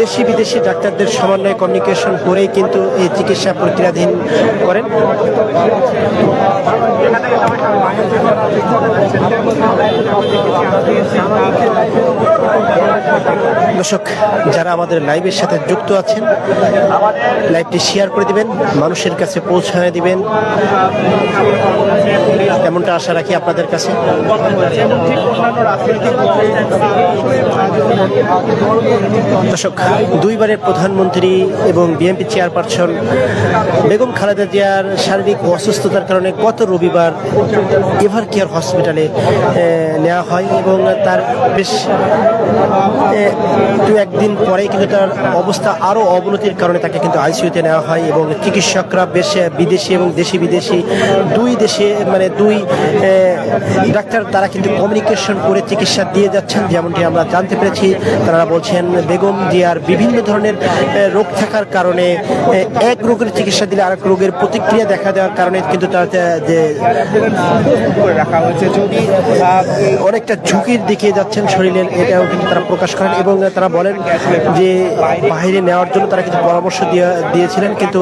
দেশি বিদেশি ডাক্তারদের সমন্বয়ে কমিউনিকেশন করেই কিন্তু এই চিকিৎসা প্রক্রিয়াধীন করেন। দর্শক, যারা আমাদের লাইভের সাথে যুক্ত আছেন, লাইভটি শেয়ার করে দিবেন, মানুষের কাছে পৌঁছায় দিবেন। এমনটা আশা রাখি আপনাদের কাছে। দর্শক, দুইবারের প্রধানমন্ত্রী এবং বিএনপি চেয়ারপারসন বেগম খালেদা জিয়ার শারীরিক অসুস্থতার কারণে গত রবিবার এভার কেয়ার হসপিটালে নেওয়া হয় এবং তার বেশ দু একদিন পরেই কিন্তু তার অবস্থা আরও অবনতির কারণে তাকে কিন্তু আইসিইউতে নেওয়া হয় এবং চিকিৎসকরা বেশ বিদেশি এবং দেশি বিদেশি দুই দেশে মানে দুই ডাক্তার তারা কিন্তু কমিউনিকেশন করে চিকিৎসা দিয়ে যাচ্ছেন। যেমনটি আমরা জানতে পেরেছি, তারা বলছেন বেগম জিয়ার বিভিন্ন ধরনের রোগ থাকার কারণে এক রোগের চিকিৎসা দিলে আরেক রোগের প্রতিক্রিয়া দেখা দেওয়ার কারণে কিন্তু তার যে- রাখা যদি অনেকটা ঝুঁকির দিকে যাচ্ছেন শরীরের, এটাও কিন্তু তারা প্রকাশ করেন এবং তারা বলেন যে বাইরে নেওয়ার জন্য তারা কিন্তু পরামর্শ দিয়ে দিয়েছিলেন কিন্তু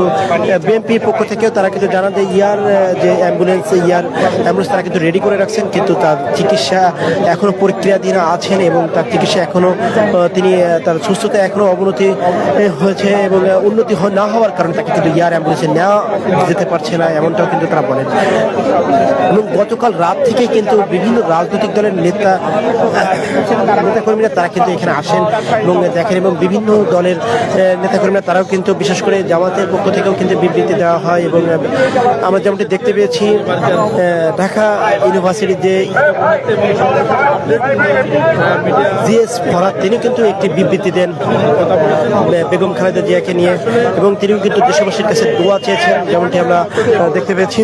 বিএনপির পক্ষ থেকেও তারা কিন্তু জানান যে ইয়ার যে অ্যাম্বুলেন্স ইয়ার অ্যাম্বুলেন্স তারা কিন্তু রেডি করে রাখছেন কিন্তু তার চিকিৎসা এখনও প্রক্রিয়াধীন আছেন এবং তার চিকিৎসা এখনও আহ, তিনি তার সুস্থতা এখনও অবনতি হয়েছে এবং উন্নতি না হওয়ার কারণে তাকে কিন্তু ইয়ার অ্যাম্বুলেন্সে নেওয়া যেতে পারছে না এমনটাও কিন্তু তারা বলেন। এবং গতকাল রাত থেকে কিন্তু বিভিন্ন রাজনৈতিক দলের নেতা নেতাকর্মীরা তারা কিন্তু এখানে আসেন। এবং দেখেন এবং বিভিন্ন দলের নেতাকর্মীরা তারাও কিন্তু বিশেষ করে জামাতের পক্ষ থেকেও কিন্তু বিবৃতি দেওয়া হয় এবং আমরা যেমনটি দেখতে পেয়েছি ঢাকা ইউনিভার্সিটির যে জিএস ফরাদ তিনি কিন্তু একটি বিবৃতি দেন বেগম খালেদা জিয়াকে নিয়ে এবং তিনিও কিন্তু দেশবাসীর কাছে দোয়া চেয়েছেন, যেমনটি আমরা দেখতে পেয়েছি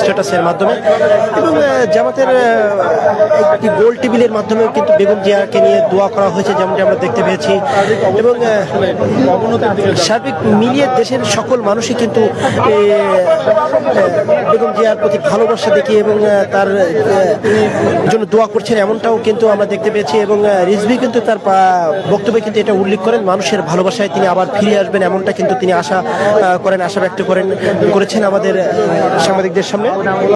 স্ট্যাটাসের মাধ্যমে এবং জামাতের একটি গোল টেবিলের মাধ্যমে কিন্তু বেগম জিয়াকে নিয়ে দোয়া করা হয়েছে, যেমনটি আমরা দেখতে পেয়েছি। এবং সার্বিক মিলিয়ে দেশের সকল মানুষই কিন্তু বেগম জিয়ার প্রতি ভালোবাসা দেখি এবং তার জন্য দোয়া করছেন, এমনটাও কিন্তু আমরা দেখতে পেয়েছি। এবং রিজভি কিন্তু তার বক্তব্যে কিন্তু এটা উল্লেখ করেন, মানুষের ভালোবাসায় তিনি আবার ফিরে আসবেন, এমনটা কিন্তু তিনি আশা করেন, আশা ব্যক্ত করেন, করেছেন আমাদের সাংবাদিকদের সামনে।